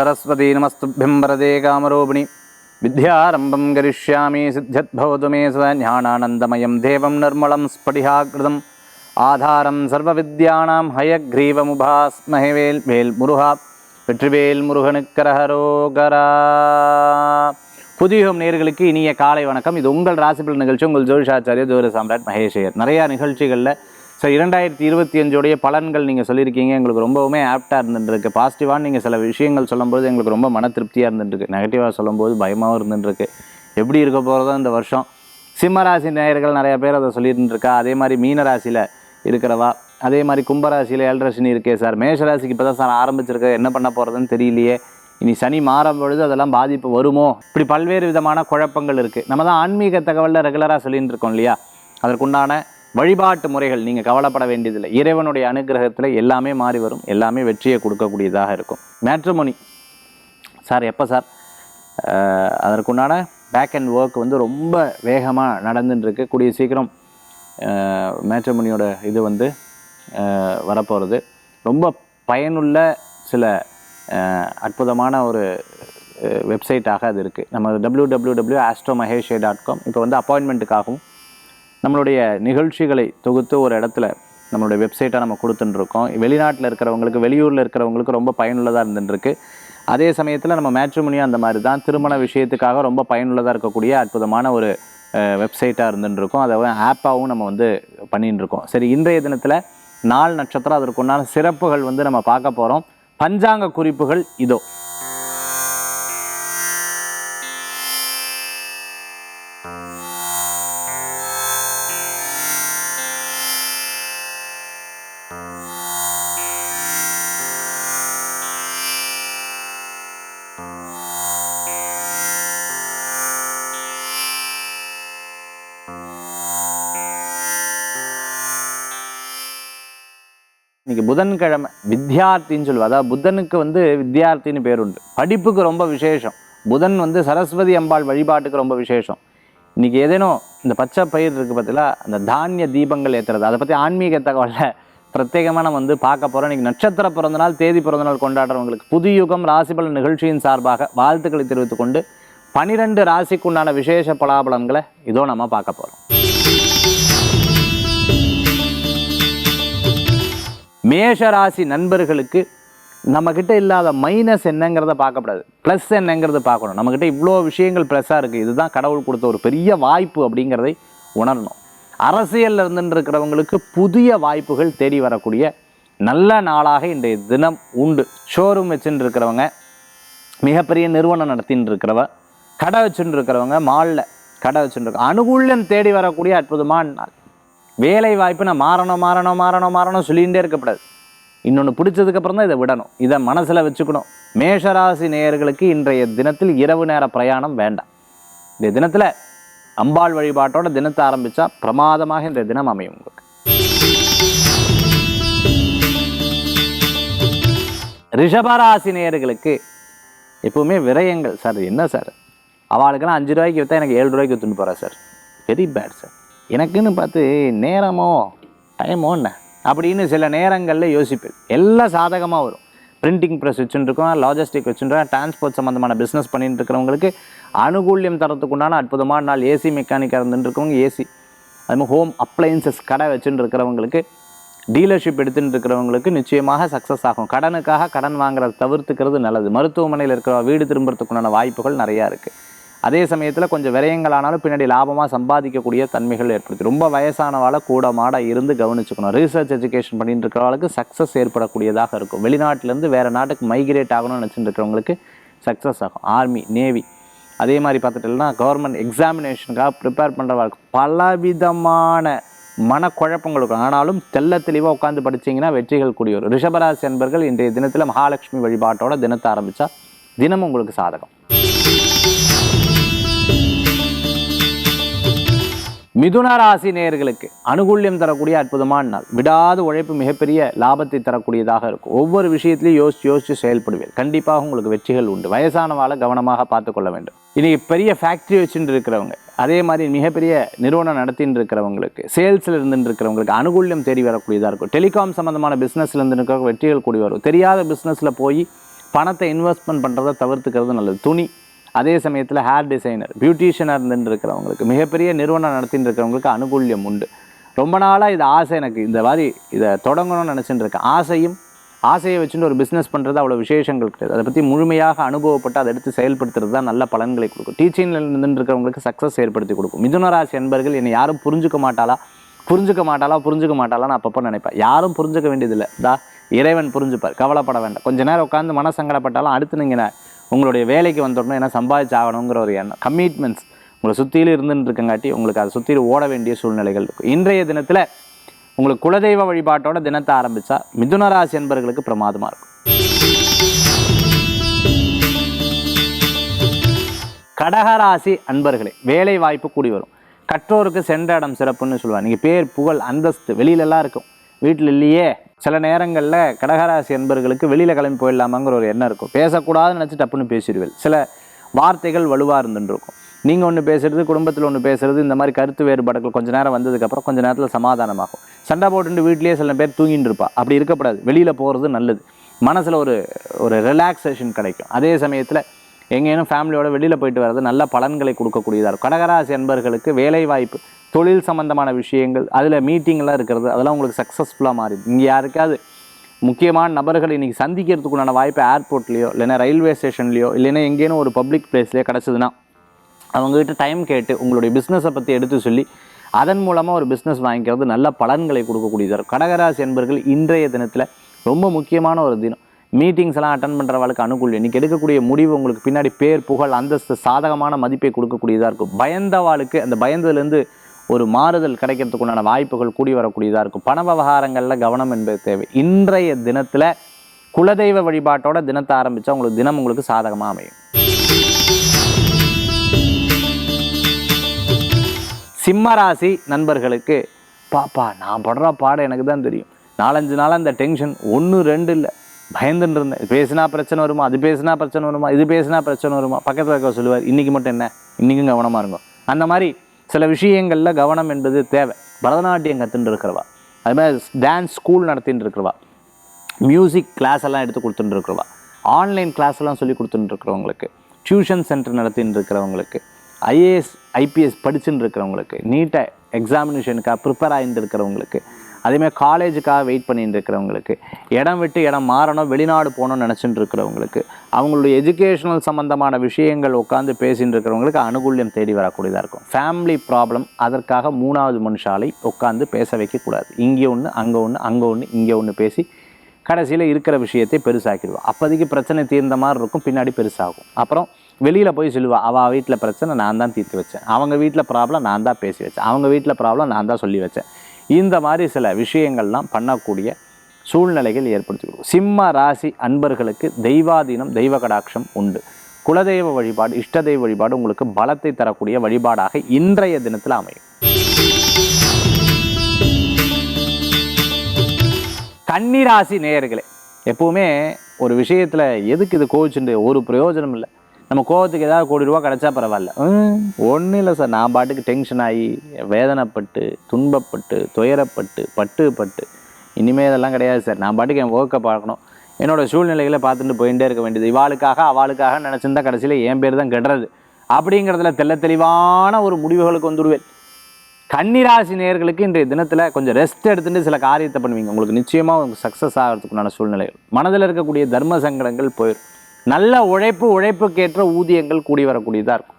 சரஸ்வதி நமஸ்துபியம் வரதே காமரோபிணி வித்யாரம்பம் கரிஷ்யாமி சித்தியத்பவது மே சதா ஞானானந்தமயம் தேவம் நிர்மலம் ஸ்படிகாகிருதம் ஆதாரம் சர்வ வித்யானாம் ஹயக்ரீவமுபாஸ்மஹே வேல் வேல் முருகா வெற்றிவேல் முருகனுக்கரஹரோகரா। புதியுகம் நேர்களுக்கு இனிய காலை வணக்கம். இது உங்கள் ராசிபல் நிகழ்ச்சி. உங்கள் ஜோதிஷாச்சாரிய ஜோதிட சாம்ராட் மகேஷ் நிறையா நிகழ்ச்சிகளில் ஸோ இரண்டாயிரத்தி இருபத்தி அஞ்சோடைய பலன்கள் நீங்கள் சொல்லியிருக்கீங்க. எங்களுக்கு ரொம்பவுமே ஆப்டாக இருந்துருக்கு பாசிட்டிவாக நீங்கள் சில விஷயங்கள் சொல்லும்போது எங்களுக்கு ரொம்ப மன திருப்தியாக இருந்துருக்கு நெகட்டிவாக சொல்லும்போது பயமாகவும் இருந்துருக்கு எப்படி இருக்க போகிறதோ இந்த வருஷம். சிம்மராசி நேயர்கள் நிறைய பேர் அதை சொல்லிட்டு இருக்கா அதே மாதிரி மீனராசியில் இருக்கிறவா. அதே மாதிரி கும்பராசியில் ஏழரை இருக்கே சார். மேஷராசிக்கு இப்போ தான் சார் ஆரம்பிச்சிருக்க. என்ன பண்ண போகிறதுன்னு தெரியலையே. இனி சனி மாறும் பொழுது அதெல்லாம் பாதிப்பு வருமோ? இப்படி பல்வேறு விதமான குழப்பங்கள் இருக்குது நம்ம தான் ஆன்மீக தகவலில் ரெகுலராக சொல்லிகிட்டு இருக்கோம் இல்லையா? அதற்குண்டான வழிபாட்டு முறைகள் நீங்கள் கவலைப்பட வேண்டியதில்லை. இறைவனுடைய அனுகிரகத்தில் எல்லாமே மாறி வரும். எல்லாமே வெற்றியை கொடுக்கக்கூடியதாக இருக்கும். மேட்ரமோனி. சார் எப்போ சார்? அதற்குண்டான பேக் அண்ட் ஒர்க் வந்து ரொம்ப வேகமாக நடந்துட்டுருக்கு. கூடிய சீக்கிரம் மேட்ரமோனியோட இது வந்து வரப்போகிறது ரொம்ப பயனுள்ள சில அற்புதமான ஒரு வெப்சைட்டாக அது இருக்குது நம்ம டபிள்யூ டபிள்யூ டபிள்யூ ஆஸ்ட்ரோ மகேஷே டாட் காம் இப்போ வந்து அப்பாயின்மெண்ட்டுக்காகவும் நம்மளுடைய நிகழ்ச்சிகளை தொகுத்து ஒரு இடத்துல நம்மளுடைய வெப்சைட்டை நம்ம கொடுத்துட்டுருக்கோம். வெளிநாட்டில் இருக்கிறவங்களுக்கு வெளியூரில் இருக்கிறவங்களுக்கு ரொம்ப பயனுள்ளதாக இருந்துருக்கு அதே சமயத்தில் நம்ம மேட்ரிமோனியும் அந்த மாதிரி தான் திருமண விஷயத்துக்காக ரொம்ப பயனுள்ளதாக இருக்கக்கூடிய அற்புதமான ஒரு வெப்சைட்டாக இருந்துருக்கோம் அதை ஆப்பாகவும் நம்ம வந்து பண்ணிட்டுருக்கோம். சரி இன்றைய தினத்தில் நாள் நட்சத்திரம் அதற்குண்டான சிறப்புகள் வந்து நம்ம பார்க்க போகிறோம் பஞ்சாங்க குறிப்புகள் இதோ. இன்னைக்கு புதன்கிழமை வித்யார்த்தின்னு சொல்லுவா அதாவது புதனுக்கு வந்து வித்யார்த்தின்னு பேர் உண்டு. படிப்புக்கு ரொம்ப விசேஷம். புதன் வந்து சரஸ்வதி அம்பாள் வழிபாட்டுக்கு ரொம்ப விசேஷம். இன்னைக்கு ஏதேனும் இந்த பச்சை பயிர் இருக்குது பார்த்தீங்களா அந்த தானிய தீபங்கள் ஏற்றுறது அதை பற்றி ஆன்மீக தகவலில் பிரத்யேகமாக நம்ம வந்து பார்க்க போகிறோம் இன்றைக்கி நட்சத்திர பிறந்தநாள் தேதி பிறந்தநாள் கொண்டாடுறவங்களுக்கு புது யுகம் ராசிபலன் நிகழ்ச்சியின் சார்பாக வாழ்த்துக்களை தெரிவித்துக்கொண்டு பனிரெண்டு ராசிக்குண்டான விசேஷ பலாபலன்களை இதோ நம்ம பார்க்க போகிறோம் மேஷராசி நண்பர்களுக்கு நம்மக்கிட்ட இல்லாத மைனஸ் என்னங்கிறத பார்க்கக்கூடாது. ப்ளஸ் என்னங்கிறத பார்க்கணும். நம்மக்கிட்ட இவ்வளோ விஷயங்கள் ப்ளஸ்ஸாக இருக்குது இதுதான் கடவுள் கொடுத்த ஒரு பெரிய வாய்ப்பு அப்படிங்கிறதை உணரணும். அரசியலில் இருந்துட்டு இருக்கிறவங்களுக்கு புதிய வாய்ப்புகள் தேடி வரக்கூடிய நல்ல நாளாக இன்றைய தினம் உண்டு. ஷோரூம் வச்சுட்டு இருக்கிறவங்க மிகப்பெரிய நிறுவனம் நடத்தின்னு இருக்கிறவ கடை வச்சுட்டு இருக்கிறவங்க மாலில் கடை வச்சுட்டு இருக்க அனுகூல்யம் தேடி வரக்கூடிய அற்புதமான நாள். வேலை வாய்ப்பு நான் மாறணும் மாறணும் மாறணும் மாறணும் சொல்லிகிட்டே இருக்கக்கூடாது. இன்னொன்று பிடிச்சதுக்கப்புறம் தான் இதை விடணும். இதை மனசில் வச்சுக்கணும். மேஷராசி நேயர்களுக்கு இன்றைய தினத்தில் இரவு நேர பிரயாணம் வேண்டாம். இந்த தினத்தில் அம்பாள் வழிபாட்டோட தினத்தை ஆரம்பித்தா பிரமாதமாக இந்த தினம் அமையும் உங்களுக்கு. ரிஷபராசி நேயர்களுக்கு எப்பவுமே விரயங்கள் சார் என்ன சார்? அவளுக்கெல்லாம் அஞ்சு ரூபாய்க்கு விற்றா எனக்கு ஏழு ரூபாய்க்கு விற்றுன்னு போகிறா சார். Very bad sir. எனக்குன்னு பார்த்து நேரமோ டைமோ என்ன? அப்படின்னு சில நேரங்களில் யோசிப்பேன். எல்லாம் சாதகமாக வரும். பிரிண்டிங் ப்ரெஸ் வச்சுருக்கோம் லாஜிஸ்டிக் வச்சுருக்கோம் டிரான்ஸ்போர்ட் சம்மந்தமான பிஸ்னஸ் பண்ணிட்டு இருக்கிறவங்களுக்கு அனுகூல்யம் தரத்துக்குண்டான அற்புதமான நாள் ஏசி மெக்கானிக்காக இருந்துருக்கவங்க இருக்கவங்க ஏசி அதுமாதிரி ஹோம் அப்ளையன்சஸ் கடை வச்சுட்டு இருக்கிறவங்களுக்கு டீலர்ஷிப் எடுத்துகிட்டு இருக்கிறவங்களுக்கு நிச்சயமாக சக்ஸஸ் ஆகும். கடனுக்காக கடன் வாங்குறத தவிர்த்துக்கிறது நல்லது. மருத்துவமனையில் இருக்கிற வீடு திரும்புறதுக்குண்டான வாய்ப்புகள் நிறையா இருக்குது அதே சமயத்தில் கொஞ்சம் விரயங்கள் ஆனாலும் பின்னாடி லாபமாக சம்பாதிக்கக்கூடிய தன்மைகள் ஏற்படுத்தி ரொம்ப வயசானவாளை கூட மாட இருந்து கவனிச்சுக்கணும். ரீசர்ச் எஜுகேஷன் பண்ணிட்டு இருக்கிறவங்களுக்கு சக்ஸஸ் ஏற்படக்கூடியதாக இருக்கும். வெளிநாட்டிலேருந்து வேறு நாட்டுக்கு மைக்ரேட் ஆகணும்னு நினச்சிட்டு இருக்கிறவங்களுக்கு சக்ஸஸ் ஆகும். ஆர்மி நேவி அதே மாதிரி பார்த்துட்டோம்னா கவர்மெண்ட் எக்ஸாமினேஷனுக்காக ப்ரிப்பேர் பண்ணுறவங்களுக்கு பலவிதமான மனக்குழப்பங்கள் இருக்கும். ஆனாலும் தெல்ல தெளிவாக உட்காந்து படித்தீங்கன்னா வெற்றிகள் கூடிய ஒரு. ரிஷபராசி என்பர்கள் இன்றைய தினத்தில் மகாலட்சுமி வழிபாட்டோட தினத்தை ஆரம்பித்தா தினமும் உங்களுக்கு சாதகம். மிதுன ராசி நேயர்களுக்கு அனுகூல்யம் தரக்கூடிய அற்புதமான நாள். விடாத உழைப்பு மிகப்பெரிய லாபத்தை தரக்கூடியதாக இருக்கும். ஒவ்வொரு விஷயத்திலையும் யோசிச்சு யோசிச்சு செயல்படுவீர் கண்டிப்பாக உங்களுக்கு வெற்றிகள் உண்டு. வயசானவால கவனமாக பார்த்து கொள்ள வேண்டும். இன்னைக்கு பெரிய ஃபேக்ட்ரி வச்சுட்டு இருக்கிறவங்க அதே மாதிரி மிகப்பெரிய நிறுவனம் நடத்தின்னு இருக்கிறவங்களுக்கு சேல்ஸில் இருந்துட்டு இருக்கிறவங்களுக்கு அனுகூல்யம் தேடி வரக்கூடியதாக இருக்கும். டெலிகாம் சம்மந்தமான பிஸ்னஸில் இருந்து இருக்கிற வெற்றிகள் கூடி வரும். தெரியாத பிஸ்னஸில் போய் பணத்தை இன்வெஸ்ட்மெண்ட் பண்ணுறதை தவிர்த்துக்கிறது நல்லது. துணி அதே சமயத்தில் ஹேர் டிசைனர் பியூட்டிஷியனாக இருந்துட்டு இருக்கிறவங்களுக்கு மிகப்பெரிய நிறுவனம் நடத்தின்னு இருக்கிறவங்களுக்கு அனுகூல்யம் உண்டு. ரொம்ப நாளாக இது ஆசை எனக்கு. இந்த மாதிரி இதை தொடங்கணும்னு நினச்சிட்டு இருக்கேன் ஆசையும் ஆசையை வச்சுட்டு ஒரு பிஸ்னஸ் பண்ணுறது அவ்வளோ விசேஷங்கள் கிடையாது. அதை பற்றி முழுமையாக அனுபவப்பட்டு அதை எடுத்து செயல்படுத்துறது தான் நல்ல பலன்களை கொடுக்கும். டீச்சிங்கில் இருந்துட்டு இருக்கிறவங்களுக்கு சக்ஸஸ் ஏற்படுத்தி கொடுக்கும். மிதுனராசி என்பர்கள் என்னை யாரும் புரிஞ்சுக்க மாட்டாளா? புரிஞ்சுக்க மாட்டாளா? புரிஞ்சுக்க மாட்டாளா நான் அப்பப்போ நினைப்பேன். யாரும் புரிஞ்சுக்க வேண்டியதில்லை. தா இறைவன் புரிஞ்சுப்பார். கவலைப்பட வேண்டாம். கொஞ்ச நேரம் உட்காந்து மன சங்கடப்பட்டாலும் அடுத்து நீங்கள் உங்களுடைய வேலைக்கு வந்துடணும் ஏன்னா சம்பாதிச்சு ஆகணுங்கிற ஒரு எண்ணம் கமிட்மெண்ட்ஸ் உங்களை சுற்றிலும் இருந்துட்டு இருக்கங்காட்டி உங்களுக்கு அதை சுற்றி ஓட வேண்டிய சூழ்நிலைகள் இருக்கும். இன்றைய தினத்தில் உங்களுக்கு குலதெய்வ வழிபாட்டோட தினத்தை ஆரம்பித்தா மிதுனராசி என்பர்களுக்கு பிரமாதமாக இருக்கும். கடகராசி அன்பர்களே வேலை வாய்ப்பு கூடி வரும். கற்றோருக்கு சென்ற இடம் சிறப்புன்னு சொல்லுவாங்க. நீங்கள் பேர் புகழ் அந்தஸ்து வெளியிலலாம் இருக்கும். வீட்டில் இல்லையே. சில நேரங்களில் கடகராசி என்பர்களுக்கு வெளியில் கிளம்பி போயிடலாமாங்கிற ஒரு எண்ணம் இருக்கும். பேசக்கூடாதுன்னு நினச்சி டப்புன்னு பேசிடுவேன் சில வார்த்தைகள் வலுவாக இருந்துருக்கும். நீங்கள் ஒன்று பேசுகிறது குடும்பத்தில் ஒன்று பேசுறது இந்த மாதிரி கருத்து வேறுபாடுகள் கொஞ்ச நேரம் வந்ததுக்கப்புறம் கொஞ்ச நேரத்தில் சமாதானமாகும். சண்டை போட்டுட்டு வீட்லேயே சில பேர் தூங்கிட்டு இருப்பா. அப்படி இருக்கக்கூடாது வெளியில் போகிறது நல்லது. மனசில் ஒரு ஒரு ரிலாக்ஸேஷன் கிடைக்கும். அதே சமயத்தில் எங்கேயும் ஃபேமிலியோட வெளியில் போயிட்டு வர்றது நல்ல பலன்களை கொடுக்கக்கூடியதாக இருக்கும். கடகராசி என்பர்களுக்கு வேலை வாய்ப்பு தொழில் சம்மந்தமான விஷயங்கள் அதில் மீட்டிங்லாம் இருக்கிறது அதெல்லாம் உங்களுக்கு சக்ஸஸ்ஃபுல்லாக மாறிடுது இங்கே யாருக்காவது முக்கியமான நபர்களை இன்றைக்கி சந்திக்கிறதுக்குண்டான வாய்ப்பு ஏர்போர்ட்லேயோ இல்லைன்னா ரயில்வே ஸ்டேஷன்லேயோ இல்லைன்னா எங்கேனும் ஒரு பப்ளிக் பிளேஸ்லேயோ கிடச்சிதுன்னா அவங்ககிட்ட டைம் கேட்டு உங்களுடைய பிஸ்னஸை பற்றி எடுத்து சொல்லி அதன் மூலமாக ஒரு பிஸ்னஸ் வாங்கிக்கிறது நல்ல பலன்களை கொடுக்கக்கூடியதாக இருக்கும். கடகராசி என்பர்கள் இன்றைய தினத்தில் ரொம்ப முக்கியமான ஒரு தினம். மீட்டிங்ஸ் எல்லாம் அட்டன் பண்ணுறவளுக்கு அனுகூலம் இன்றைக்கி எடுக்கக்கூடிய முடிவு உங்களுக்கு பின்னாடி பேர் புகழ் அந்தஸ்து சாதகமான மதிப்பை கொடுக்கக்கூடியதாக இருக்கும். பயந்தவாளுக்கு அந்த பயந்ததுலேருந்து ஒரு மாறுதல் கிடைக்கிறதுக்குண்டான வாய்ப்புகள் கூடி வரக்கூடியதாக இருக்கும். பண விவகாரங்களில் கவனம் என்பது தேவை. இன்றைய தினத்தில் குலதெய்வ வழிபாட்டோட தினத்தை ஆரம்பித்தா உங்களுக்கு தினம் உங்களுக்கு சாதகமாக அமையும். சிம்மராசி நண்பர்களுக்கு பாப்பா நான் படுற பாடம் எனக்கு தான் தெரியும். நாலஞ்சு நாளாக அந்த டென்ஷன். ஒன்று ரெண்டு இல்லை. பயந்துட்டு இருந்தேன். பேசினா பிரச்சனை வருமா? அது பேசினா பிரச்சனை வருமா? இது பேசினா பிரச்சனை வருமா? பக்கத்தில் இருக்க சொல்லுவார் இன்றைக்கி மட்டும் என்ன? இன்றைக்கும் கவனமாக இருக்கும் அந்த மாதிரி சில விஷயங்களில் கவனம் என்பது தேவை. பரதநாட்டியம் கற்றுட்டு இருக்கிறவா அது மாதிரி டான்ஸ் ஸ்கூல் நடத்தின்னு இருக்கிறவா மியூசிக் கிளாஸ் எல்லாம் எடுத்து கொடுத்துட்டு இருக்கிறவா ஆன்லைன் கிளாஸ் எல்லாம் சொல்லி கொடுத்துட்டு இருக்கிறவங்களுக்கு டியூஷன் சென்டர் நடத்தின்னு இருக்கிறவங்களுக்கு ஐஏஎஸ் ஐபிஎஸ் படிச்சுன்னு இருக்கிறவங்களுக்கு நீட்டாக எக்ஸாமினேஷனுக்காக ப்ரிப்பேர் ஆகிட்டு இருக்கிறவங்களுக்கு அதேமாதிரி காலேஜுக்காக வெயிட் பண்ணிட்டு இருக்கிறவங்களுக்கு இடம் விட்டு இடம் மாறணும் வெளிநாடு போகணும்னு நினச்சிட்டு இருக்கிறவங்களுக்கு அவங்களுடைய எஜுகேஷனல் சம்மந்தமான விஷயங்கள் உட்காந்து பேசிகிட்டு இருக்கிறவங்களுக்கு அனுகூல்யம் தேடி வரக்கூடியதாக இருக்கும். ஃபேமிலி ப்ராப்ளம் அதற்காக மூணாவது மனுஷாலை உட்காந்து பேச வைக்கக்கூடாது. இங்கே ஒன்று அங்கே ஒன்று அங்கே ஒன்று இங்கே ஒன்று பேசி கடைசியில் இருக்கிற விஷயத்தை பெருசாக்கிடுவா. அப்போதைக்கு பிரச்சனை தீர்ந்த மாதிரி இருக்கும் பின்னாடி பெருசாகும். அப்புறம் வெளியில் போய் சொல்லுவா அவள் வீட்டில் பிரச்சனை நான் தான் தீர்த்து வச்சேன். அவங்க வீட்டில் ப்ராப்ளம் நான் தான் பேசி வச்சேன். அவங்க வீட்டில் ப்ராப்ளம் நான் தான் சொல்லி வச்சேன். இந்த மாதிரி சில விஷயங்கள்லாம் பண்ணக்கூடிய சூழ்நிலைகள் ஏற்படுத்தி கொடுக்கும் சிம்ம ராசி அன்பர்களுக்கு தெய்வாதீனம் தெய்வ கடாட்சம் உண்டு. குலதெய்வ வழிபாடு இஷ்ட தெய்வ வழிபாடு உங்களுக்கு பலத்தை தரக்கூடிய வழிபாடாக இன்றைய தினத்தில் அமையும். கன்னிராசி நேயர்களே எப்பவுமே ஒரு விஷயத்தில் எதுக்கு இது கோவிச்சுண்டு? ஒரு பிரயோஜனம் இல்லை. நம்ம கோவத்துக்கு ஏதாவது கோடி ரூபா கிடைச்சா பரவாயில்ல. ஒன்றும் இல்லை சார். நான் பாட்டுக்கு டென்ஷன் ஆகி வேதனைப்பட்டு துன்பப்பட்டு துயரப்பட்டு பட்டு பட்டு இனிமேல் இதெல்லாம் கிடையாது சார். நான் பாட்டுக்கு என் ஒர்க்கை பார்க்கணும். என்னோட சூழ்நிலைகளை பார்த்துட்டு போயிட்டே இருக்க வேண்டியது. இவாளுக்காக அவளுக்காக நினச்சிருந்தா கடைசியில் என் பேர் தான் கெடுறது. அப்படிங்கிறதுல தெள்ள தெளிவான ஒரு முடிவுகளுக்கு வந்துடுவேன். கன்னிராசி நேர்களுக்கு இன்றைய தினத்தில் கொஞ்சம் ரெஸ்ட் எடுத்துட்டு சில காரியத்தை பண்ணுவீங்க. உங்களுக்கு நிச்சயமாக உங்களுக்கு சக்ஸஸ் ஆகிறதுக்குண்டான சூழ்நிலைகள். மனதில் இருக்கக்கூடிய தர்ம சங்கடங்கள் போயிடும் நல்ல உழைப்பு உழைப்புக்கேற்ற ஊதியங்கள் கூடி வரக்கூடியதாக இருக்கும்.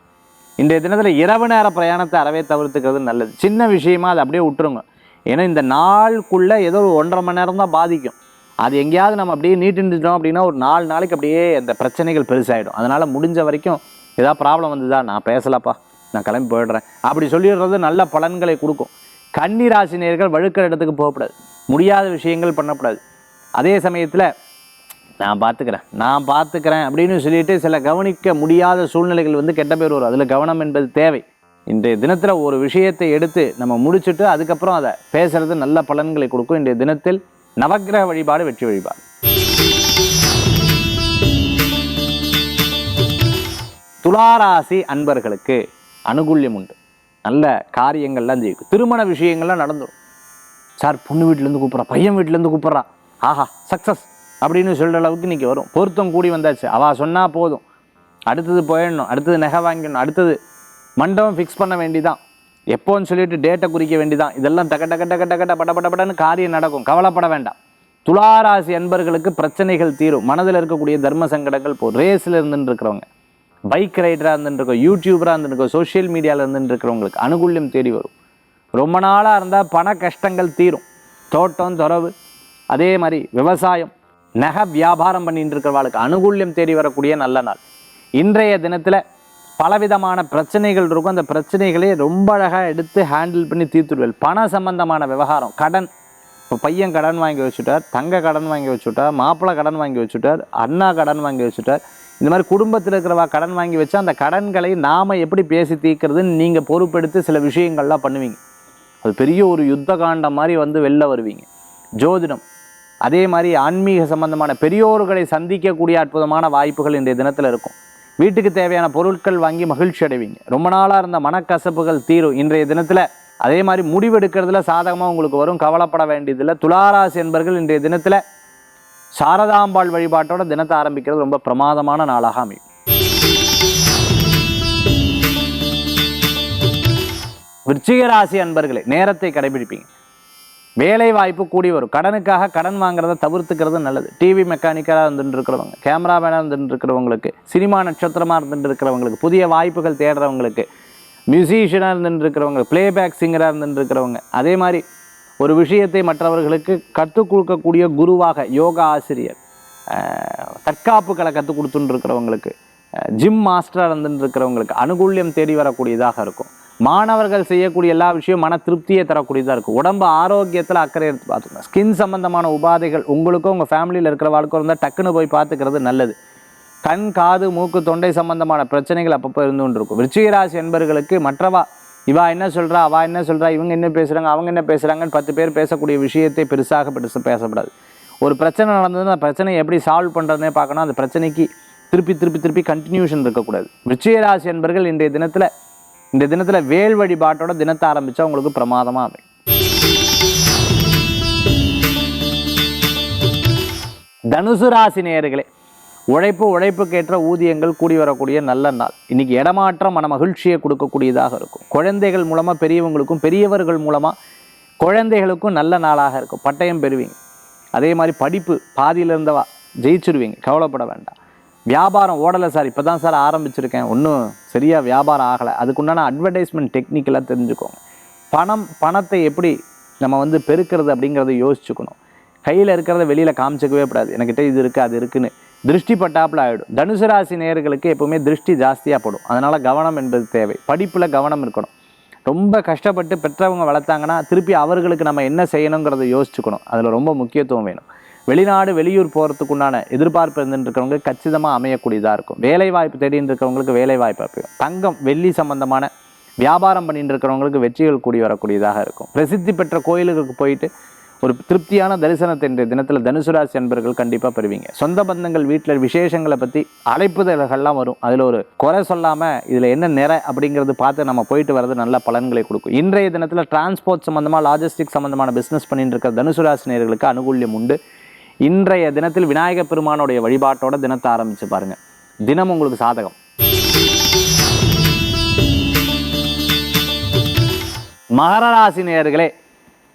இன்றைய தினத்தில் இரவு நேர பிரயாணத்தை அறவே தவிர்த்துக்கிறது நல்லது. சின்ன விஷயமா அதை அப்படியே விட்டுருங்க. ஏன்னா இந்த நாளுக்குள்ளே ஏதோ ஒரு ஒன்றரை மணி நேரம் தான் பாதிக்கும். அது எங்கேயாவது நம்ம அப்படியே நீட்டுட்டோம் அப்படின்னா ஒரு நாலு நாளைக்கு அப்படியே அந்த பிரச்சனைகள் பெருசாகிடும் அதனால் முடிஞ்ச வரைக்கும் ஏதாவது ப்ராப்ளம் வந்ததா நான் பேசலப்பா நான் கிளம்பி போயிடுறேன். அப்படி சொல்லிடுறது நல்ல பலன்களை கொடுக்கும். கன்னி ராசினியர்கள் வழுக்கிற இடத்துக்கு போகக்கூடாது. முடியாத விஷயங்கள் பண்ணக்கூடாது. அதே சமயத்தில் நான் பார்த்துக்கிறேன். நான் பார்த்துக்கிறேன் அப்படின்னு சொல்லிட்டு சில கவனிக்க முடியாத சூழ்நிலைகள் வந்து கெட்ட பேர் வரும். அதில் கவனம் என்பது தேவை. இன்றைய தினத்தில் ஒரு விஷயத்தை எடுத்து நம்ம முடிச்சுட்டு அதுக்கப்புறம் அதை பேசுறது நல்ல பலன்களை கொடுக்கும். இன்றைய தினத்தில் நவக்கிரக வழிபாடு வெற்றி வழிபாடு. துளாராசி அன்பர்களுக்கு அனுகூல்யம் உண்டு. நல்ல காரியங்கள்லாம் ஜெயிக்கும். திருமண விஷயங்கள்லாம் நடந்துடும் சார் பொண்ணு வீட்டிலேருந்து கூப்பிட்றா பையன் வீட்டிலேருந்து கூப்பிட்றா. ஆஹா சக்ஸஸ் அப்படின்னு சொல்கிற அளவுக்கு இன்றைக்கி வரும். பொருத்தம் கூடி வந்தாச்சு. அவள் சொன்னால் போதும். அடுத்தது போயிடணும். அடுத்தது நகை வாங்கிடணும். அடுத்தது மண்டபம் ஃபிக்ஸ் பண்ண வேண்டிதான். எப்போன்னு சொல்லிட்டு டேட்டை குறிக்க வேண்டிதான். இதெல்லாம் டக டக டக டக பட பட படன்னு காரியம் நடக்கும். கவலைப்பட வேண்டாம். துளாராசி அன்பர்களுக்கு பிரச்சனைகள் தீரும். மனதில் இருக்கக்கூடிய தர்ம சங்கடங்கள் போ ரேஸில் இருந்துட்டு இருக்கிறவங்க. பைக் ரைடராக இருந்துருக்கோம் யூடியூபராக இருந்துருக்கோம் சோஷியல் மீடியாவில் இருந்துட்டு இருக்கிறவங்களுக்கு அனுகூல்யம் தேடி வரும். ரொம்ப நாளாக இருந்தால் பண கஷ்டங்கள் தீரும். தோட்டம் துறவு அதே மாதிரி விவசாயம். நகை வியாபாரம் பண்ணிட்டு இருக்கிறவங்களுக்கு அனுகூல்யம் தேடி வரக்கூடிய நல்ல நாள். இன்றைய தினத்தில் பலவிதமான பிரச்சனைகள் இருக்கும். அந்த பிரச்சனைகளையே ரொம்ப அழகாக எடுத்து ஹேண்டில் பண்ணி தீர்த்துடுவேன் பண சம்பந்தமான விவகாரம். கடன். இப்போ பையன் கடன் வாங்கி வச்சுட்டார் தங்க கடன் வாங்கி வச்சுட்டார் மாப்பிள்ளை கடன் வாங்கி வச்சுட்டார் அண்ணா கடன் வாங்கி வச்சுட்டார். இந்த மாதிரி குடும்பத்தில் இருக்கிறவா கடன் வாங்கி வச்சு அந்த கடன்களை நாம் எப்படி பேசி தீர்க்கிறதுன்னு நீங்கள் பொறுப்பெடுத்து சில விஷயங்கள்லாம் பண்ணுவீங்க. அது பெரிய ஒரு யுத்த காண்டம் மாதிரி வந்து வெளில வருவீங்க. ஜோதிடம். அதே மாதிரி ஆன்மீக சம்பந்தமான பெரியோர்களை சந்திக்கக்கூடிய அற்புதமான வாய்ப்புகள் இன்றைய தினத்தில் இருக்கும். வீட்டுக்கு தேவையான பொருட்கள் வாங்கி மகிழ்ச்சி அடைவீங்க. ரொம்ப நாளாக இருந்த மனக்கசப்புகள் தீரும் இன்றைய தினத்தில். அதே மாதிரி முடிவெடுக்கிறதுல சாதகமாக உங்களுக்கு வரும். கவலைப்பட வேண்டியதில்லை. துளாராசி என்பர்கள் இன்றைய தினத்தில் சாரதாம்பாள் வழிபாட்டோட தினத்தை ஆரம்பிக்கிறது ரொம்ப பிரமாதமான நாளாக அமையும். விருச்சிக ராசி அன்பர்களே நேரத்தை கடைபிடிப்பீங்க. வேலை வாய்ப்பு கூடி வரும். கடனுக்காக கடன் வாங்குறத தவிர்த்துக்கிறது நல்லது. டிவி மெக்கானிக்கலாக இருந்துட்டு இருக்கிறவங்க கேமராமேனாக இருந்துட்டு இருக்கிறவங்களுக்கு சினிமா நட்சத்திரமாக இருந்துட்டு இருக்கிறவங்களுக்கு புதிய வாய்ப்புகள் தேடுறவங்களுக்கு மியூசிஷியனாக இருந்துட்டு இருக்கிறவங்க பிளேபேக் சிங்கராக இருந்துட்டு இருக்கிறவங்க அதே மாதிரி ஒரு விஷயத்தை மற்றவர்களுக்கு கற்றுக் கொடுக்கக்கூடிய குருவாக யோகா ஆசிரியர் தற்காப்புகளை கற்றுக் கொடுத்துட்டு இருக்கிறவங்களுக்கு ஜிம் மாஸ்டராக இருந்துட்டு இருக்கிறவங்களுக்கு அனுகூல்யம் தேடி வரக்கூடியதாக இருக்கும். மாணவர்கள் செய்யக்கூடிய எல்லா விஷயம் மன திருப்தியை தரக்கூடியதாக இருக்கும். உடம்பு ஆரோக்கியத்தில் அக்கறை எடுத்து பார்த்துக்கணும் ஸ்கின் சம்பந்தமான உபாதைகள் உங்களுக்கும் உங்கள் ஃபேமிலியில் இருக்கிற வாழ்க்கை இருந்தால் டக்குன்னு போய் பார்த்துக்கிறது நல்லது. கண் காது மூக்கு தொண்டை சம்பந்தமான பிரச்சனைகள் அப்பப்போ இருந்து கொண்டு இருக்கும். விருச்சிகராசி என்பர்களுக்கு மற்றவா இவா என்ன சொல்கிறா அவா என்ன சொல்கிறா இவங்க என்ன பேசுகிறாங்க அவங்க என்ன பேசுகிறாங்கன்னு பத்து பேர் பேசக்கூடிய விஷயத்தை பெருசாக பெருசு பேசக்கூடாது ஒரு பிரச்சனை நடந்ததுன்னா அந்த பிரச்சனையை எப்படி சால்வ் பண்ணுறதுனே பார்க்கணும். அந்த பிரச்சனைக்கு திருப்பி திருப்பி திருப்பி கண்டினியூஷன் இருக்கக்கூடாது. விருச்சிகராசி என்பர்கள் இன்றைய தினத்தில் இந்த தினத்தில் வேல் வழிபாட்டோட தினத்தை ஆரம்பித்தா உங்களுக்கு பிரமாதமாக அமையும். தனுசு ராசி நேயர்களே உழைப்பு உழைப்புக்கேற்ற ஊதியங்கள் கூடி வரக்கூடிய நல்ல நாள். இன்னைக்கு இடமாற்றம் மன மகிழ்ச்சியை கொடுக்கக்கூடியதாக இருக்கும். குழந்தைகள் மூலமாக பெரியவங்களுக்கும் பெரியவர்கள் மூலமாக குழந்தைகளுக்கும் நல்ல நாளாக இருக்கும். பட்டயம் பெறுவீங்க. அதே மாதிரி படிப்பு பாதியில் இருந்தவா ஜெயிச்சிருவீங்க. கவலைப்பட வேண்டாம். வியாபாரம் ஓடலை சார் இப்போ தான் சார் ஆரம்பிச்சிருக்கேன். ஒன்றும் சரியாக வியாபாரம் ஆகலை. அதுக்குண்டான அட்வர்டைஸ்மெண்ட் டெக்னிக்கலாக தெரிஞ்சுக்கோங்க. பணம் பணத்தை எப்படி நம்ம வந்து பெருக்கிறது அப்படிங்கிறத யோசிச்சுக்கணும். கையில் இருக்கிறத வெளியில் காமிச்சிக்கவே கூடாது. என்கிட்ட இது இருக்குது அது இருக்குன்னு. திருஷ்டி பட்டாப்பில் ஆகிடும் தனுசு ராசி நேயர்களுக்கு எப்போவுமே திருஷ்டி ஜாஸ்தியாக படும். அதனால் கவனம் என்பது தேவை. படிப்பில் கவனம் இருக்கணும். ரொம்ப கஷ்டப்பட்டு பெற்றவங்க வளர்த்தாங்கன்னா திருப்பி அவர்களுக்கு நம்ம என்ன செய்யணுங்கிறத யோசிச்சுக்கணும். அதில் ரொம்ப முக்கியத்துவம் வேணும். வெளிநாடு வெளியூர் போகிறதுக்கு உண்டான எதிர்பார்ப்பு இருந்துருக்கிறவங்க கச்சிதமாக அமையக்கூடியதாக இருக்கும். வேலை வாய்ப்பு தேடிட்டு இருக்கிறவங்களுக்கு வேலை வாய்ப்பு தங்கம் வெள்ளி சம்பந்தமான வியாபாரம் பண்ணிட்டு இருக்கிறவங்களுக்கு வெற்றிகள் கூடி வரக்கூடியதாக இருக்கும். பிரசித்தி பெற்ற கோயிலுக்கு போயிட்டு ஒரு திருப்தியான தரிசனத்தை இன்றைய தினத்தில் தனுசுராசி அன்பர்கள் கண்டிப்பாக பெறுவீங்க. சொந்த பந்தங்கள் வீட்டில் விசேஷங்களை பற்றி அழைப்புதல்கள்லாம் வரும். அதில் ஒரு குறை சொல்லாமல் இதில் என்ன நிறை அப்படிங்கிறது பார்த்து நம்ம போயிட்டு வர்றது நல்ல பலன்களை கொடுக்கும். இன்றைய தினத்தில் டிரான்ஸ்போர்ட் சம்மந்தமாக லாஜிஸ்டிக் சம்மந்தமான பிஸ்னஸ் பண்ணிட்டு இருக்கிற தனுசு ராசி அனுகூல்யம் உண்டு. இன்றைய தினத்தில் விநாயகப் பெருமானுடைய வழிபாட்டோட தினத்தை ஆரம்பித்து பாருங்க. தினம் உங்களுக்கு சாதகம். மகர ராசி நேயர்களே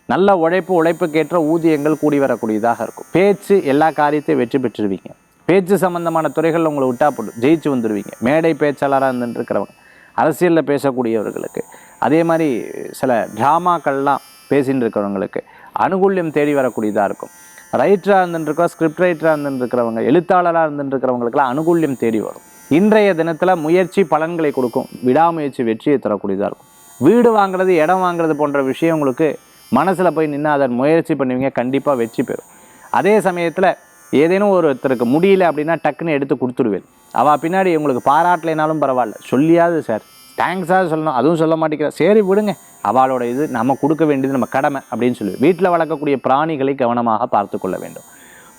நல்ல உழைப்பு உழைப்புக்கேற்ற ஊதியங்கள் கூடி வரக்கூடியதாக இருக்கும். பேச்சு எல்லா காரியத்தையும் வெற்றி பெற்றுருவீங்க. பேச்சு சம்பந்தமான துறைகளில் உங்களை விட்டா போட்டு ஜெயிச்சு வந்துடுவீங்க மேடை பேச்சாளராக இருந்துட்டு இருக்கிறவங்க அரசியலில் பேசக்கூடியவர்களுக்கு அதே மாதிரி சில ட்ராமாக்கள்லாம் பேசின்னு இருக்கிறவங்களுக்கு அனுகூல்யம் தேடி வரக்கூடியதாக இருக்கும். ரைட்டராக இருந்துட்டு ஸ்கிரிப்ட் ரைட்டராக இருந்துருக்கிறவங்க எழுத்தாளராக இருந்துட்டு அனுகூல்யம் தேடி வரும். இன்றைய தினத்தில் முயற்சி பலன்களை கொடுக்கும். விடாமுயற்சி வெற்றியை தரக்கூடியதாக இருக்கும். வீடு வாங்குறது இடம் வாங்குறது போன்ற விஷயம் உங்களுக்கு மனசில் போய் நின்று அதன் முயற்சி பண்ணுவீங்க. கண்டிப்பாக வெற்றி பெறும். அதே சமயத்தில் ஏதேனும் ஒருத்தருக்கு முடியல அப்படின்னா டக்குன்னு எடுத்து கொடுத்துடுவேன். அவள் பின்னாடி உங்களுக்கு பாராட்டலைனாலும் பரவாயில்ல. சொல்லியாவது சார் தேங்க்ஸாக சொல்லணும். அதுவும் சொல்ல மாட்டேங்கிறா. சரி விடுங்க. அவளோட இது நம்ம கொடுக்க வேண்டியது நம்ம கடமை அப்படின்னு சொல்லி. வீட்டில் வளர்க்கக்கூடிய பிராணிகளை கவனமாக பார்த்து கொள்ள வேண்டும்.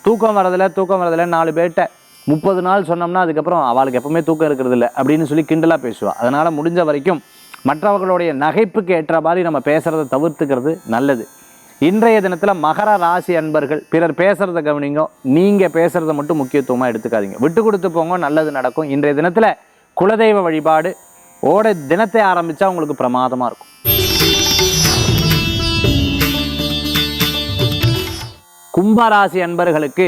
தூக்கம் வரதில்ல தூக்கம் வரதில்ல. நாலு பேர்கிட்ட முப்பது நாள் சொன்னோம்னா அதுக்கப்புறம் அவளுக்கு எப்பவுமே தூக்கம் இருக்கிறது இல்லை அப்படின்னு சொல்லி கிண்டலாக பேசுவாள் அதனால் முடிஞ்ச வரைக்கும் மற்றவர்களுடைய நகைப்புக்கு ஏற்ற மாதிரி நம்ம பேசுகிறத தவிர்த்துக்கிறது நல்லது. இன்றைய தினத்தில் மகர ராசி அன்பர்கள் பிறர் பேசுகிறத கவனிங்க. நீங்கள் பேசுகிறத மட்டும் முக்கியத்துவமாக எடுத்துக்காதீங்க. விட்டு கொடுத்து போங்க நல்லது நடக்கும். இன்றைய தினத்தில் குலதெய்வ வழிபாடு ஓட தினத்தை ஆரம்பித்தா உங்களுக்கு பிரமாதமாக இருக்கும். கும்பராசி அன்பர்களுக்கு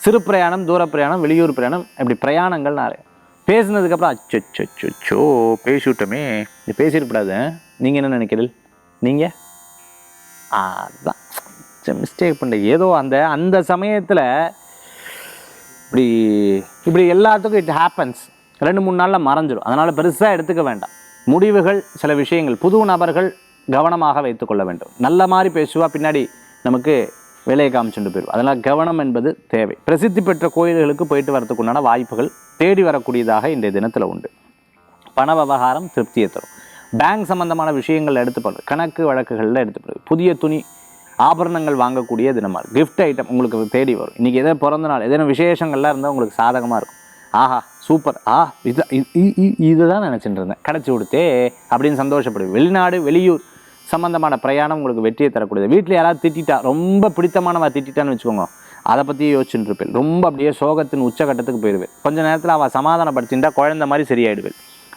சிறு பிரயாணம் தூர பிரயாணம் வெளியூர் பிரயாணம் இப்படி பிரயாணங்கள் நிறைய பேசினதுக்கப்புறம் அச்சோ பேசிவிட்டோமே. இது பேசியிருக்கூடாது நீங்கள் என்ன நினைக்கிறீர்கள்? நீங்கள் அதான். மிஸ்டேக் பண்ண ஏதோ அந்த அந்த சமயத்தில் இப்படி இப்படி எல்லாத்துக்கும் இட் ஹேப்பன்ஸ் ரெண்டு மூணு நாளில் மறைஞ்சிடும் அதனால் பெருசாக எடுத்துக்க வேண்டாம். முடிவுகள் சில விஷயங்கள் புது நபர்கள் கவனமாக வைத்துக்கொள்ள வேண்டும். நல்ல மாதிரி பேசுவா பின்னாடி நமக்கு வேலையை காமிச்சுட்டு போயிடும் அதனால் கவனம் என்பது தேவை. பிரசித்தி பெற்ற கோயில்களுக்கு போயிட்டு வரதுக்குண்டான வாய்ப்புகள் தேடி வரக்கூடியதாக இன்றைய தினத்தில் உண்டு. பண விவகாரம் திருப்தியை தரும். பேங்க் சம்பந்தமான விஷயங்கள் எடுத்துப்படுது கணக்கு வழக்குகளில் எடுத்துப்படுது புதிய துணி ஆபரணங்கள் வாங்கக்கூடிய தினமாக கிஃப்ட் ஐட்டம் உங்களுக்கு தேடி வரும். இன்றைக்கி எதோ பிறந்த நாள் எதனா விசேஷங்கள்லாம் இருந்தால் உங்களுக்கு சாதகமாக இருக்கும். ஆஹா சூப்பர். ஆ இது இதை தான் நினச்சிட்டு இருந்தேன். கிடச்சி கொடுத்தே அப்படின்னு சந்தோஷப்படுது வெளிநாடு வெளியூர் சம்மந்தமான பிரயாணம் உங்களுக்கு வெற்றியை தரக்கூடியது. வீட்டில் யாராவது திட்டிட்டா ரொம்ப பிடித்தமானவ திட்டிட்டான்னு வச்சுக்கோங்க. அதை பற்றியே யோசிச்சுட்டு இருப்பேன். ரொம்ப அப்படியே சோகத்தின் உச்சகட்டத்துக்கு போயிடுவேன். கொஞ்ச நேரத்தில் அவள் சமாதானப்படுத்திட்டா குழந்த மாதிரி சரியாயிடுவேன்.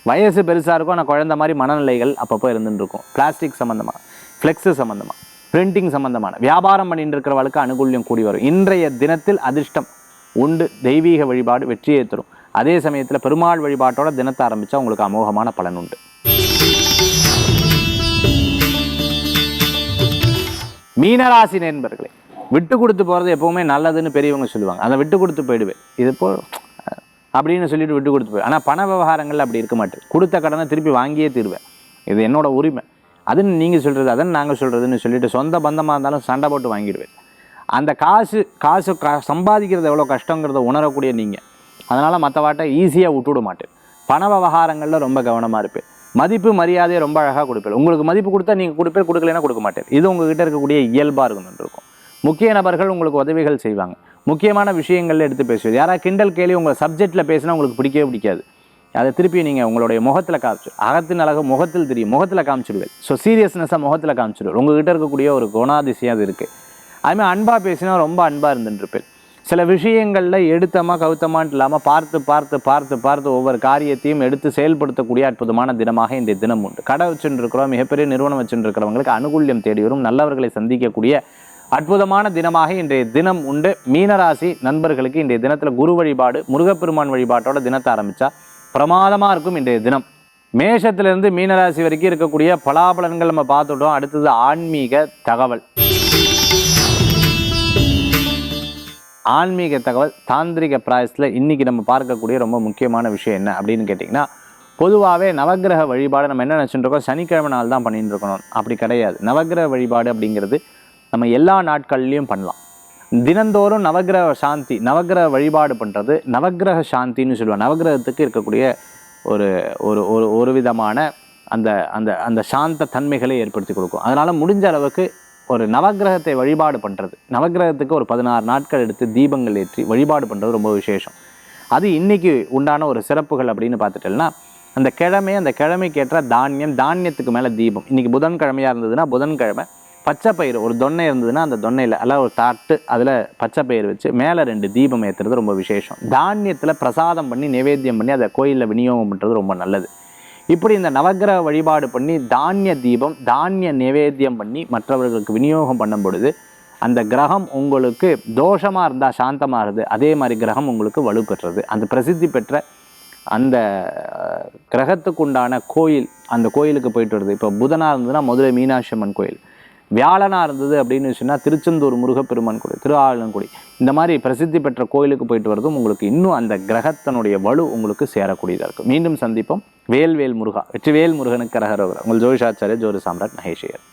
வயசு பெருசாக இருக்கும் ஆனால் குழந்த மாதிரி மனநிலைகள் அப்பப்போ இருந்துட்டுருக்கும் பிளாஸ்டிக் சம்மந்தமாக ஃப்ளெக்ஸு சம்மந்தமாக பிரிண்டிங் சம்மந்தமான வியாபாரம் பண்ணிட்டு இருக்கிறவளுக்கு அனுகூல்யம் கூடி வரும். இன்றைய தினத்தில் அதிர்ஷ்டம். உண்டு. தெய்வீக வழிபாடு வெற்றியை தரும். அதே சமயத்தில் பெருமாள் வழிபாட்டோட தினத்தை ஆரம்பித்தா உங்களுக்கு அமோகமான பலன் உண்டு. மீனராசி நண்பர்களே விட்டு கொடுத்து போகிறது எப்போவுமே நல்லதுன்னு பெரியவங்க சொல்லுவாங்க. அதை விட்டு கொடுத்து போயிடுவேன். இது போ அப்படின்னு சொல்லிட்டு விட்டு கொடுத்து போய் ஆனால் பண விவகாரங்கள் அப்படி இருக்க மாட்டேன். கொடுத்த கடனை திருப்பி வாங்கியே தீருவேன். இது என்னோட உரிமை. அதுன்னு நீங்கள் சொல்கிறது அதன்னு நாங்கள் சொல்கிறதுன்னு சொல்லிட்டு சொந்த பந்தமாக இருந்தாலும் சண்டை போட்டு வாங்கிடுவேன். அந்த காசு காசு க சம்பாதிக்கிறது எவ்வளோ கஷ்டங்கிறத உணரக்கூடிய நீங்கள் அதனால் மற்றவாட்டை ஈஸியாக விட்டுவிட மாட்டேன். பண விவகாரங்களில் ரொம்ப கவனமாக இருப்பேன். மதிப்பு மரியாதையை ரொம்ப அழகாக கொடுப்பேன். உங்களுக்கு மதிப்பு கொடுத்தா நீங்கள் கொடுப்பேன் கொடுக்கலைன்னா கொடுக்க மாட்டேன். இது உங்ககிட்ட இருக்கக்கூடிய இயல்பாக இருக்கும் முக்கிய நபர்கள் உங்களுக்கு உதவிகள் செய்வாங்க. முக்கியமான விஷயங்களில் எடுத்து பேசுவது. யாராவது கிண்டல் கேள்வி உங்கள் சப்ஜெக்டில் பேசினா உங்களுக்கு பிடிக்கவே பிடிக்காது. அதை திருப்பி நீங்கள் உங்களுடைய முகத்தில் காமிச்சு அகத்தின் அழகு முகத்தில் தெரியும். முகத்தில் காமிச்சிடுவேன். ஸோ சீரியஸ்னஸாக முகத்தில் காமிச்சிடுவேன். உங்ககிட்ட இருக்கக்கூடிய ஒரு குணாதிசயம் அது இருக்குது அதுமாதிரி அன்பாக பேசினா ரொம்ப அன்பாக இருந்துட்டுருப்பேன். சில விஷயங்களில் எடுத்தமா கவுத்தமான்னு இல்லாமல் பார்த்து பார்த்து பார்த்து பார்த்து ஒவ்வொரு காரியத்தையும் எடுத்து செயல்படுத்தக்கூடிய அற்புதமான தினமாக இந்த தினம் உண்டு. கடை வச்சுருக்கிறோம் மிகப்பெரிய நிறுவனம் வச்சுருக்கிறவங்களுக்கு அனுகூல்யம் தேடி வரும் நல்லவர்களை சந்திக்கக்கூடிய அற்புதமான தினமாக இன்றைய தினம் உண்டு. மீனராசி நண்பர்களுக்கு இன்றைய தினத்தில் குரு வழிபாடு முருகப்பெருமான் வழிபாட்டோட தினத்தை ஆரம்பித்தா பிரமாதமாக இருக்கும் இன்றைய தினம். மேஷத்திலிருந்து மீனராசி வரைக்கும் இருக்கக்கூடிய பலாபலன்கள் நம்ம பார்த்துட்டோம். அடுத்தது ஆன்மீக தகவல். ஆன்மீக தகவல் தாந்திரிக பிராயசத்தில் இன்றைக்கி நம்ம பார்க்கக்கூடிய ரொம்ப முக்கியமான விஷயம் என்ன அப்படின்னு கேட்டிங்கன்னா பொதுவாகவே நவக்கிரக வழிபாடு நம்ம என்ன நினச்சிட்டு இருக்கோம்? சனிக்கிழமை நாள் தான் பண்ணிட்டு இருக்கணும். அப்படி கிடையாது. நவக்கிரக வழிபாடு அப்படிங்கிறது நம்ம எல்லா நாட்கள்லையும் பண்ணலாம். தினந்தோறும் நவக்கிரக சாந்தி நவக்கிரக வழிபாடு பண்ணுறது நவக்கிரக சாந்தின்னு சொல்லுவாங்க. நவக்கிரகத்துக்கு இருக்கக்கூடிய ஒரு ஒரு ஒரு ஒரு விதமான அந்த அந்த அந்த சாந்த தன்மைகளை ஏற்படுத்தி கொடுக்கும். அதனால் முடிஞ்ச அளவுக்கு ஒரு நவக்கிரகத்தை வழிபாடு பண்ணுறது நவக்கிரகத்துக்கு ஒரு பதினாறு நாட்கள் எடுத்து தீபங்கள் ஏற்றி வழிபாடு பண்ணுறது ரொம்ப விசேஷம். அது இன்னைக்கு உண்டான ஒரு சிறப்புகள் அப்படின்னு பார்த்துட்டோம்னா அந்த கிழமை அந்த கிழமைக்கேற்ற தானியம் தானியத்துக்கு மேலே தீபம். இன்றைக்கி புதன்கிழமையாக இருந்ததுன்னா புதன்கிழமை பச்சை பயிர் ஒரு தொன்னை இருந்ததுன்னா அந்த தொன்னையில் அல்ல ஒரு தாட்டு அதில் பச்சை பயிர் வச்சு மேலே ரெண்டு தீபம் ஏற்றுறது ரொம்ப விசேஷம். தானியத்தில் பிரசாதம் பண்ணி நிவேத்தியம் பண்ணி அதை கோயிலில் விநியோகம் பண்ணுறது ரொம்ப நல்லது. இப்படி இந்த நவக்கிரக வழிபாடு பண்ணி தானிய தீபம் தானிய நிவேத்தியம் பண்ணி மற்றவர்களுக்கு விநியோகம் பண்ணும் பொழுது அந்த கிரகம் உங்களுக்கு தோஷமாக இருந்தால் சாந்தமாக இருது. அதே மாதிரி கிரகம் உங்களுக்கு வலுப்பெற்றது அந்த பிரசித்தி பெற்ற அந்த கிரகத்துக்குண்டான கிரகத்துக்கு உண்டான கோயில் அந்த கோயிலுக்கு போயிட்டு வருது. இப்போ புதனாக இருந்ததுன்னா மதுரை மீனாட்சி அம்மன் கோயில். வியாழனாக இருந்தது அப்படின்னு சொன்னால் திருச்செந்தூர் முருகப்பெருமான் கோயில் திருஆலங்குடி இந்த மாதிரி பிரசித்தி பெற்ற கோயிலுக்கு போயிட்டு வரதும் உங்களுக்கு இன்னும் அந்த கிரகத்தினுடைய வலு உங்களுக்கு சேரக்கூடியதாக இருக்கும். மீண்டும் சந்திப்போம். வேல்வேல் முருகா வெற்றிவேல் முருகனுக்கு கரகரோகர் உங்கள் ஜோதிஷாச்சாரிய ஜோதி சாம்ராட் மகேஷியர்